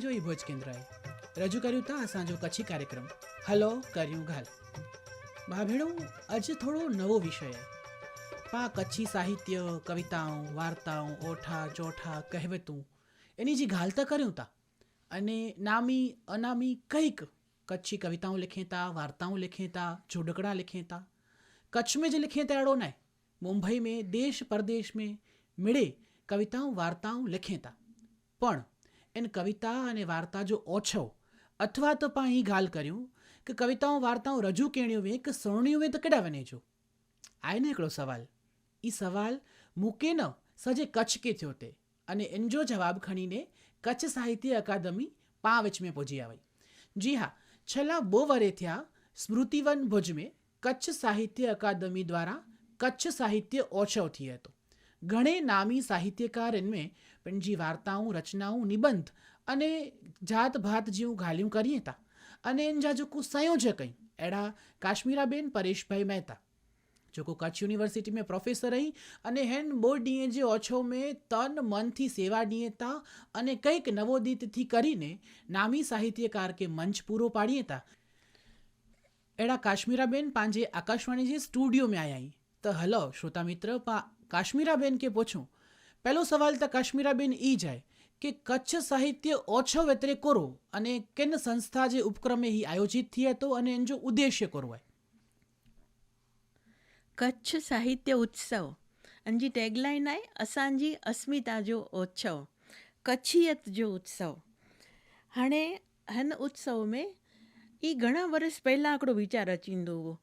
આકાશવાણી જોઈ ભોજ કેન્દ્રએ રજૂ કર્યું તા અસાંજો કચ્છી કાર્યક્રમ હલો કર્યું ઘાલ ભાભેણો આજે થોડો નવો વિષય હે પા કચ્છી સાહિત્ય કવિતાઓ વાર્તાઓ ઓઠા ચોઠા કહેવતું એની જે ઘાલતા કર્યું તા અને નામી અનામી કંઈક કચ્છી કવિતાઓ लिखे था वार्ताओं लिखे था जोडकड़ा लिखे था कच्छ में जो लिखे थे अड़ो न मुंबई में देश परदेश में मिड़े कविताओं वार्ताओं लिखे था પણ એને કવિતા અને વાર્તા જો ઓછો, અથવા તો પણ અહીં ગાલ કર્યું કે કવિતાઓ, વાર્તાઓ રજૂ કેણ્યું મેં કે સોણ્યું મેં તો કેડા બને છું આવીને એકડો સવાલ. એ સવાલ મૂકીને સજે કચ્છ કે થયો તે. અને એનજો જવાબ ખણીને કચ્છ સાહિત્ય અકાદમી પાંચ મેં પહોંચી આવી જી હા, છેલ્લા બો વરે થયા સ્મૃતિવન ભુજ મેં કચ્છ સાહિત્ય અકાદમી દ્વારા કચ્છ સાહિત્ય ઓછવ થઈ હતો. ઘણે નામી સાહિત્યકાર એનમે પેણજી વાર્તાઓ, રચનાઓ, નિબંધ અને જાત ભાત જેવું ઘાલ્યું કરી હતા અને એન જા જોકુ સંયોજક અહીં, એડા કાશ્મીરાબેન પરેશભાઈ મહેતા. જોકો કચ્છ યુનિવર્સિટી મેં પ્રોફેસર અહીં અને હેન બો ડીએ જે ઓછો મેં તન મનથી સેવા ડીએતા અને કંઈક નવોદિતથી કરીને નામી સાહિત્યકાર કે મંચ પૂરો પાડીએતા એડા કાશ્મીરાબેન પાંજે આકાશવાણી જે સ્ટુડિયો મેં આયા તો હલો, શ્રોતા મિત્ર, પા मित्र पा काश्मीराबेन खे પૂછું પહેલો સવાલ તો કાશ્મીરાબેન ઈ જાય કે કચ્છ સાહિત્ય ઓછો વેતરે કરો અને કેન સંસ્થા જે ઉપક્રમે ही આયોજિત થયા તો અને એનો ઉદ્દેશ્ય કરો હોય कच्छ साहित्य उत्सव अंजी टैगलाइन आहे असांजी अस्मिता जो उत्सव कच्छियत जो उत्सव हाणे हिन उत्सव में ई घणा वर्ष पहिलां हिकिड़ो वीचार अची ईंदो हुओ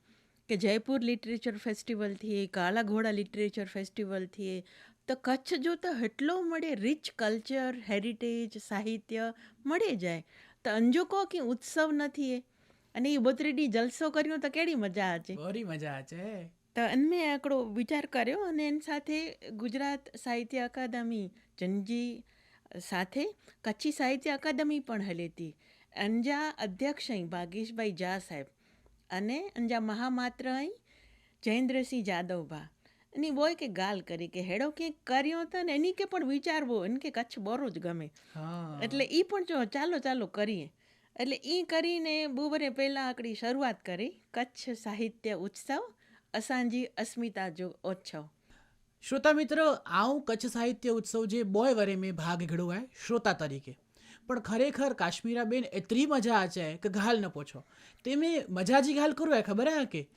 કે જયપુર લિટરેચર ફેસ્ટિવલથી કાલાઘોડા લિટરેચર ફેસ્ટિવલથી તો કચ્છ જોતા એટલો મળે રિચ કલ્ચર હેરિટેજ સાહિત્ય મળે જાય. તો અંજો કહો કે ઉત્સવ નથી એ. અને એ બત્રીડી જલસો કર્યો તો કેડી મજા આજે બરી મજા છે તો મેં આકડો વિચાર કર્યો અને એની સાથે ગુજરાત સાહિત્ય અકાદમી જનજી સાથે કચ્છી સાહિત્ય અકાદમી પણ હલેતી. અંજા અધ્યક્ષ ભાગેશભાઈ જા સાહેબ. અને અંજા મહામાત્ર અહીં જયેન્દ્રસિંહ જાદવભા. એની બોય કે ગાલ કરી કે હેડો કંઈક કર્યો હતો ને એની કે પણ વિચારવો એને કે કચ્છ બરો જ ગમે. એટલે એ પણ જો ચાલો ચાલો કરીએ. એટલે એ કરીને બુબરે પહેલાં આકડી શરૂઆત કરી. કચ્છ સાહિત્ય ઉત્સવ અસાંજી અસ્મિતા જો ઓછવ શ્રોતા મિત્ર આવું કચ્છ સાહિત્ય ઉત્સવ જે બોય વરે મેં ભાગ ઘડો હોય શ્રોતા તરીકે. પણ ખરેખર કાશ્મીરાબેન એતરી મજા છે કે ગાલ ન પૂછો. તે મેં મજાજી ગાલ કરું ખબર હે કે?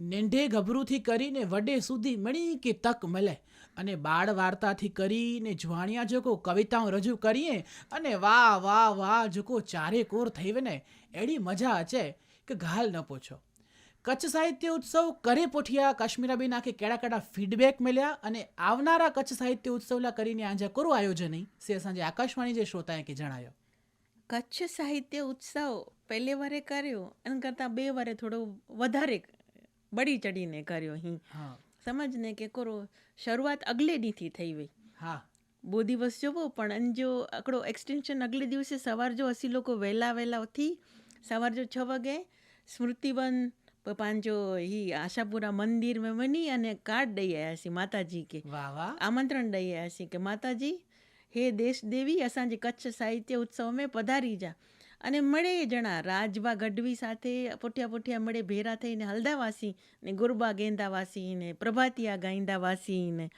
નેંઢે ગભરુથી કરીને વડે સુધી મળી કે તક મળે. અને બાળ વાર્તાથી કરીને જવાણિયા જોકો કવિતાઓ રજૂ કરીએ અને વાહ વાહ વાહ જોકો ચારે કોર થઈ ને એડી મજા છે કે ગાલ ન પૂછો. કચ્છ સાહિત્ય ઉત્સવ કરે પોઠિયા કાશ્મીરાબેન આખે કેડા કેડા ફીડબેક મળ્યા અને આવનારા કચ્છ સાહિત્ય ઉત્સવલા કરીને આજે કરો આયોજન સે સાંજે આકાશવાણી જે શ્રોતાએ કે જણાયો. કચ્છ સાહિત્ય ઉત્સવ પહેલે વારે કર્યો એના કરતાં બે વારે થોડો વધારે બળી ચડીને કર્યો અહીં હા. સમજને કે કરો શરૂઆત અગલે દીથી થઈ ગઈ. હા. બહુ દિવસ જોવો પણ અંજો આકડો એક્સટેન્શન અગલે દિવસે સવાર જો અસી લોકો વહેલા વહેલા ઉથી સવાર જો છ વાગે સ્મૃતિવન પાંચો હી આશાપુરા મંદિરમાં બની અને કાર્ડ દઈ આવ્યા છીએ માતાજી કે. આમંત્રણ દઈ આવ્યા છીએ કે માતાજી હે દેશ દેવી અસાંજે કચ્છ સાહિત્ય ઉત્સવ મેં પધારી જા. અને મળે એ જણા રાજભા ગઢવી સાથે પોઠિયા પોઠિયા મળે ભેરા થઈને હલ્દાવાસી ને ગુરબા ગેંદાવાસી ને પ્રભાતિયા ગાઈંદાવાસી ને.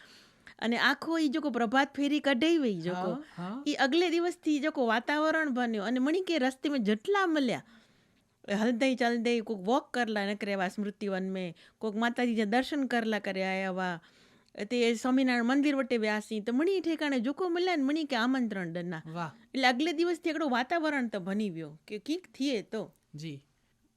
અને આખો એ જોકો પ્રભાત ફેરી કઢાઈ વઈ જોકો. એ અગલે દિવસથી જોકો વાતાવરણ બન્યો અને મણી કે રસ્તેમાં જેટલા મળ્યા હલદઈ ચલદઈ કોઈક વોક કરલા ન કરે એવા સ્મૃતિવન મેં. કોઈક માતાજીના દર્શન કરલા કર્યા એવા. તે સ્વામિનારાયણ મંદિર વટે વ્યાસી. તો મણી ઠેકાણે જોકો મળ્યા ને મણી કે આમંત્રણ ડરના એટલે આગલે દિવસથી એકડો વાતાવરણ તો બની ગયો કે કીક થઈએ તો. જી.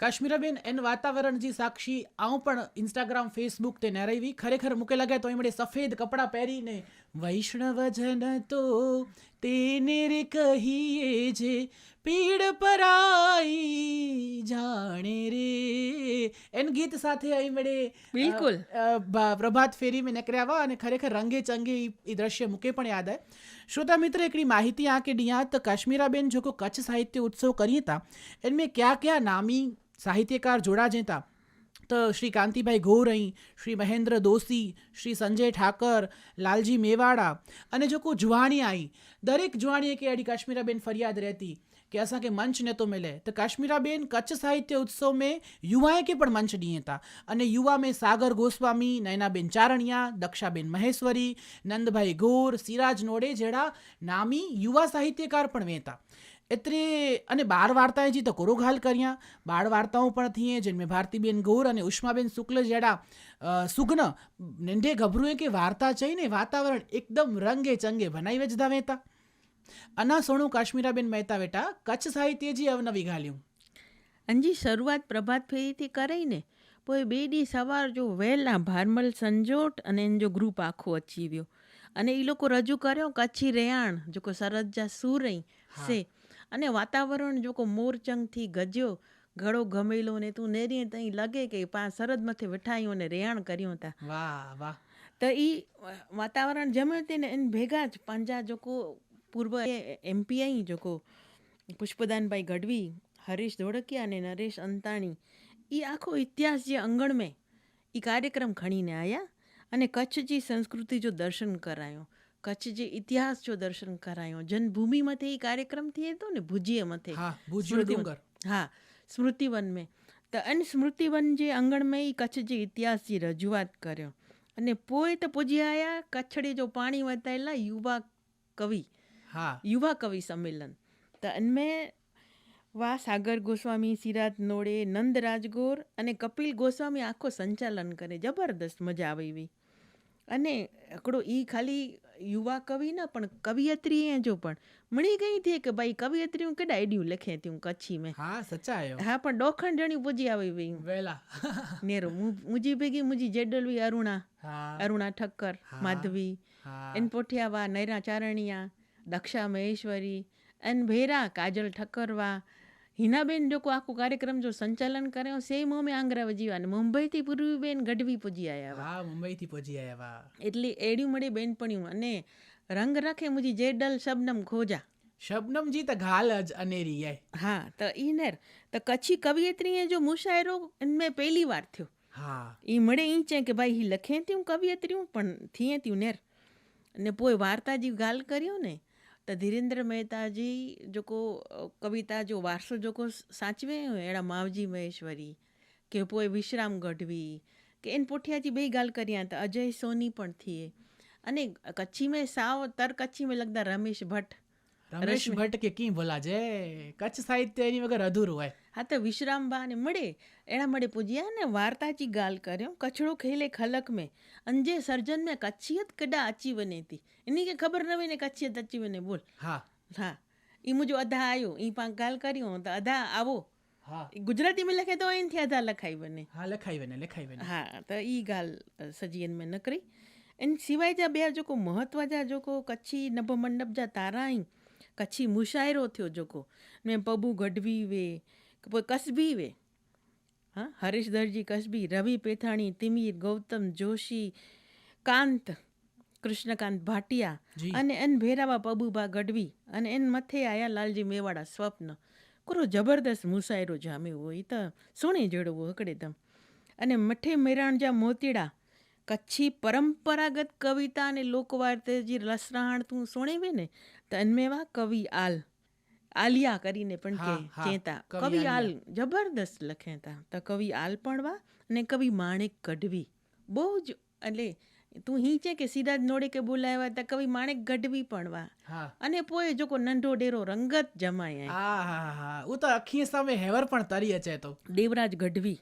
કાશ્મીરાબેન એન વાતાવરણજી સાક્ષી આવું પણ ઇન્સ્ટાગ્રામ ફેસબુક તે નરેવી ખરેખર મૂકે લગે તો એમણે સફેદ કપડાં પહેરીને વૈષ્ણવજન તો તેને રે કહીએ જે પીડ પરાઈ જાણે રે. એન ગીત સાથે એમણે બિલકુલ. પ્રભાત ફેરી મેં નીકળ્યા વા અને ખરેખર રંગે ચંગે એ દ્રશ્ય મૂકે પણ યાદ આવે શ્રોતા મિત્ર એકડી માહિતી આ કે ડિયાત કાશ્મીરાબેન જોકો કચ્છ સાહિત્ય ઉત્સવ કરીએ તા એનમે ક્યાં ક્યાં નામી સાહિત્યકાર જોડા જેતા. તો શ્રી કાંતિભાઈ ગોરઈ, શ્રી મહેન્દ્ર દોશી, શ્રી સંજય ઠાકર, લાલજી મેવાડા અને જોકો જુવાણી આવી દરેક જુવાણીએ કે એડી કાશ્મીરાબેન ફરિયાદ રહેતી. कि असांखे मंच नथो मिले त कश्मीराबेन कच्छ साहित्य उत्सव में युवाए खे पण मंच ॾियनि था अने युवा में सागर गोस्वामी नैनाबेन चारणिया दक्षाबेन महेश्वरी नंदभाई गोर सिराज नोड़े जहिड़ा नामी युवा साहित्यकार पण वेह था एतिरे अने ॿार वार्ताए जी त कोरो ॻाल्हि करियां ॿार वार्ताऊं पिणु थिए जिन में भारतीबेन गौर अने उष्माबेन शुक्ल जहिड़ा सुगन नंढे गभरूअ खे वार्ता चई ने वातावरण हिकदमि रंगे चंगे बनाई विझंदा वेह અના સોણું કાશ્મીરાબેન મહેતા બેટા કચ્છ સાહિત્ય જી અવનવી ગાલ્યું. અંજી શરૂઆત પ્રભાત ફેરીથી કરાઈને પોઈ બે દી સવાર જો વહેલા ભારમલ સંજોટ અને એન ગ્રુપ આખું અચી વ્યો અને એ લોકો રજૂ કર્યો કચ્છી રેયાણ જોકો સરજ્જા સુરઈ સે અને વાતાવરણ જોકો મોરચંગથી ગજ્યો ઘડો ગમેલો ને તું નેરી તઈ લગે કે પા સરદ મથે વેઠાયું ને રેયાણ કર્યું તા વાહ વાહ. તો એ વાતાવરણ જમે તેને એને ભેગા જ પાંજા જોકો પૂર્વ એમપીઆઈ જોકો પુષ્પદાનભાઈ ગઢવી હરીશ ધોળકિયા અને નરેશ અંતાણી એ આખો ઇતિહાસ જે અંગણ મેં એ કાર્યક્રમ ખણીને આવ્યા અને કચ્છ જે સંસ્કૃતિ જો દર્શન કરાયો કચ્છ જે ઇતિહાસ જો દર્શન કરાયો જન્મભૂમિમાંથી એ કાર્યક્રમ થઈ હતો ને ભુજીયમાંથી. હા સ્મૃતિવન મેં તો અને સ્મૃતિવન જે અંગણમાં એ કચ્છ જે ઇતિહાસ જે રજૂઆત કર્યો. અને પોએ તો પૂજ્યા કચ્છડી જો પાણી વતાયેલા યુવા કવિ હા. યુવા કવિ સંમેલન. તો એમાં વા સાગર ગોસ્વામી સિરાજ નોડે નંદ રાજગોર અને કપિલ ગોસ્વામી આખો સંચાલન કરે. જબરદસ્ત મજા આવે એવી અને એકડો એ ખાલી યુવા કવિ ના પણ કવિયત્રી એ જો પણ મણી ગઈ હતી કે ભાઈ કવિયત્રી હું કેડા એડિયું લખે હતી હું કચ્છી મેં? હા સચ્ચા આવ્યો હા પણ ડોખણ જણી પૂજી આવી ભાઈ વેલા. નેરો મુજી ભેગી મુજી જેડલવી અરુણા. અરુણા ઠક્કર માધવી. એન પોઠિયાવા નૈરા ચારણિયા. દક્ષા મહેશ્વરી અનભેરા કાજલ ઠક્કરવા હિનાબેન લોકો આખો કાર્યક્રમ જો સંચાલન કર્યો સેમ અમે આંગરા વજીવા અને મુંબઈથી પૂર્વીબેન ગઢવી પહોંચી આવ્યા હા મુંબઈથી પહોંચી આવ્યા એટલે એડ્યું મળે બેનપણ્યું અને રંગ રાખે મુજી જેડલ શબનમ ખોજા. શબનમજી તો ઘાલ જ અનેરી એ હા તો ઈનેર તો કચ્છી કવિયત્રીએ જો મુશાયરો મેં પહેલી વાર થયો. હા. ઈ મળે ઈ છે કે ભાઈ હી લખે તું કવિયત્રીયું પણ થીએ ત્યું નેર. અને પોઈ વાર્તાજી ગાલ કર્યો ને त धीरेन्द्र मेहता जी जेको कविता जो वारसो जेको साचिवे अहिड़ा मावजी महेश्वरी की पोइ विश्राम गढ़वी के इन पुठियां जी ॿई ॻाल्हि करियां त अजय सोनी पण थिए अने कच्छी में साओ तर कच्छी में लॻंदा रमेश भट्ट રમેશ ભટ્ટ કે કી ભલા જય કચ્છ સાહિત્ય એની વગર અધૂરું હોય. હા તો વિશ્રામબાને મળે. એના મળે પૂજ્યા ને વાર્તાચી ગાલ કર્યો. કચડો ખેલે ખલક મેં. અંજે સર્જન મેં કચ્છિયત કડા અચી બને હતી એની કે ખબર ન હોય ને કચ્છિયત અચી બને. બોલ. હા. હા. એ મુજો અધા આવ્યો એ પાંક ગાલ કર્યો. તો અધા આવો. હા. ગુજરાતીમાં લખે તો અહીંથી અધા લખાઈ બને. હા લખાઈ બને લખાઈ બને. હા તો એ ગાલ સજીયન મેં ન કરી એન સિવાય જા બે જોકો મહત્વ જા જોકો કચ્છી નભ મંડપ જા તારા અહીં तारा आहिनि कच्छी मुशाइरो थियो जेको में पबू गढ़वी वे पोइ कसबी वे હા હરીશ દરજી કસબી રવિ પેથાણી તિમીર ગૌતમ જોશી કાંત કૃષ્ણકાંત ભાટિયા જી. અને એન ભેરાવા પબુભા ગઢવી અને એન મથે આયા લાલજી મેવાડા સ્વપ્ન કોરો જબરદસ્ત મુસાયરો જામ્યો હોય ઈ त સુણી જડવો હકડે તમ અને મઠે મેરાણજા મોતીડા કચ્છી પરંપરાગત કવિતા અને લોકવાર્તે જે લસરાણ તું સુણેવે ને તો અનમેવા કવિ આલ. આલિયા કરીને પણ કે હા, કવિ આલ જબરદસ્ત લખેતા. તો કવિ આલ પણ વા અને કવિ માણેક ગઢવી. બહુ જ એટલે તું હી છે કે જ નોડે કે બોલાવ્યા તા કવિ માણેક ગઢવી પણ વા. અને પોએ જોકો નંઢો ડેરો રંગત જમાય હા હા હા હું. તો અખી સામે હેવર પણ તરી અચે તો. દેવરાજ ગઢવી.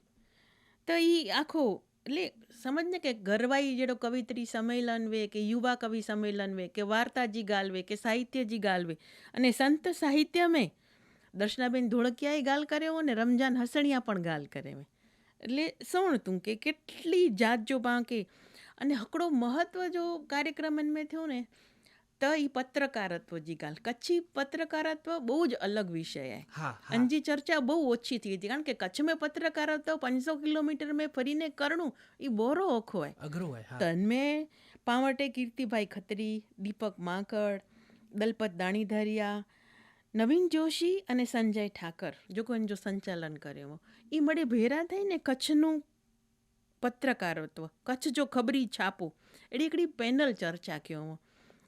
તો ઈ આખો એટલે સમજ ને કે ગરવાઈ જેડો કવિત્રી સંમેલન વે કે યુવા કવિ સંમેલન વે કે વાર્તાજી ગાલવે કે સાહિત્યજી ગાલવે અને સંત સાહિત્ય દર્શનાબેન ધોળકિયાએ ગાલ કર્યો અને રમજાન હસણિયા પણ ગાલ કરે મેં એટલે સૌણ તું કે કેટલી જાત જો બાંકે અને હકડો મહત્વ જો કાર્યક્રમ મેં થયો ને તો એ પત્રકારત્વ જીગાલ. કચ્છી પત્રકારત્વ બહુ જ અલગ વિષય હે. અંજી ચર્ચા બહુ ઓછી થઈ હતી કારણ કે કચ્છ મેં પત્રકારત્વ પાંચસો કિલોમીટર મેં ફરીને કરણું એ બોરો ઓખો હોય અઘરો હોય તન્મે પાવટે કીર્તિભાઈ ખત્રી દીપક માંકડ દલપત દાણીધારિયા નવીન જોશી અને સંજય ઠાકર જો કોઈ જો સંચાલન કર્યું એ મળે ભેરા થઈને કચ્છનું પત્રકારત્વ. કચ્છ જો ખબરી છાપો એડી એકડી પેનલ ચર્ચા કયો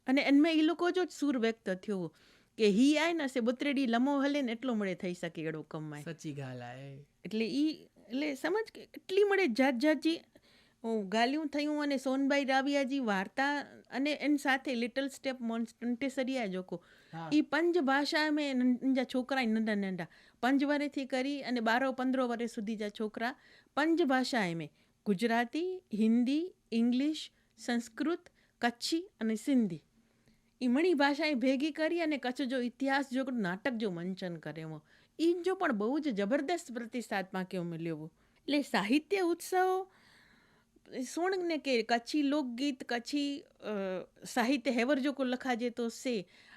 અને એમાં એ લોકો જો સૂર વ્યક્ત થયો કે હી આય ને સે બુતરેડી લમો હલે ને એટલો મળે થઈ શકે એડો કમાય. સચી ગાલાય એટલે ઈ એટલે સમજ કે એટલી મળે જાત જાતજી ગાલિયું થયું અને સોનબાઈ રાવિયાજી વાર્તા અને એની સાથે લિટલ સ્ટેપ મોન્ટેસરિયા જોકો. એ પંજ ભાષા મેં નંજા છોકરા નંડા નંડા પંજ વર્ષથી કરી અને બારો પંદરો વર્ષ સુધી જા છોકરા. પંજ ભાષા એમે. ગુજરાતી હિન્દી ઇંગ્લિશ સંસ્કૃત કચ્છી અને સિંધી. એ મણી ભાષા એ ભેગી કરી અને કચ્છ જો ઇતિહાસ, જો નાટક જો મંચન કરે એમાં એ જો પણ બહુ જ જબરદસ્ત પ્રતિસાદ માક્યો મળ્યો. એટલે સાહિત્ય ઉત્સવ સોણને કે કચ્છી લોકગીત, કચ્છી સાહિત્ય હેવર જો કોઈ લખાજે તો સે.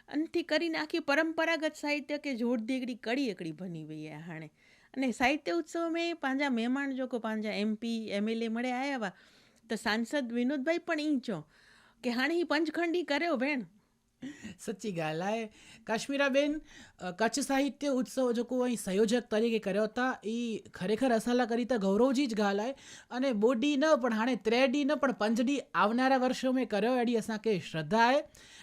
અંતથી કરીને આખી પરંપરાગત સાહિત્ય કે જોડ દીકડી કડી એકડી બની વઈ હાણે. અને સાહિત્ય ઉત્સવમાં પાંજા મહેમાન જો કો પાંજા એમપી એમએલએ મળે આવ્યા તો સાંસદ વિનોદભાઈ પણ ઈ ચો કે હાણે એ પંચખંડી કર્યો ભેણ સચ્ચી ॻाल्हि आहे કાશ્મીરાબેન અ, કચ્છ સાહિત્ય ઉત્સવ जेको અહીં સંયોજક તરીકે કર્યો હતા એ ખરેખર અસાं लाइ करी त गौरव जी ज ॻाल्हि आहे अने ॿ ॾींहं न पण हाणे टे ॾींहं न पण पंज ॾींहं आवनारा वर्षो में करियो अहिड़ी असांखे श्रद्धा आहे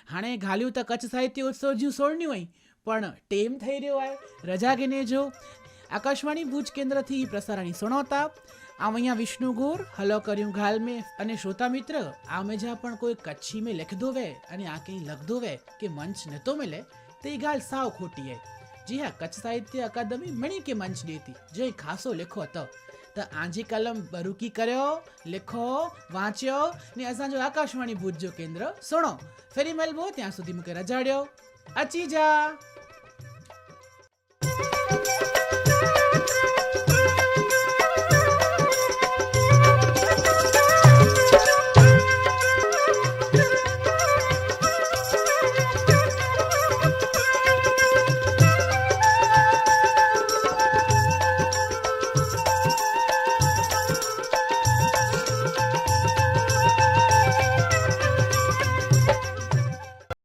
हाणे ॻाल्हियूं त कच्छ साहित्य उत्सव जूं सोड़नियूं आहिनि પણ ટેમ થઈ રહ્યો आहे રજા ગિને જો આકાશવાણી ભુજ કેન્દ્રથી પ્રસારણી સુણવતા આમ અહીંયા વિષ્ણુ ગોર, હલો કર્યું ઘાલ મેં અને શ્રોતા મિત્ર, આમે જ્યાં પણ કોઈ કચ્છી મેં લખ દોવે અને આ કંઈ લખ દોવે કે મંચ નતો મળે તે ગાલ સાવ ખોટી હે જી હા, કચ્છ સાહિત્ય અકાદમી મણી કે મંચ દેતી જે ખાસો લેખો હતો. તો આજી કલમ બરુકી કર્યો, લેખો, વાંચ્યો ને અસાંજો આકાશવાણી ભુજ્જો કેન્દ્ર સુણો. ફરી મળવો ત્યાં સુધી મૂકે રજાડ્યો. અચી જા!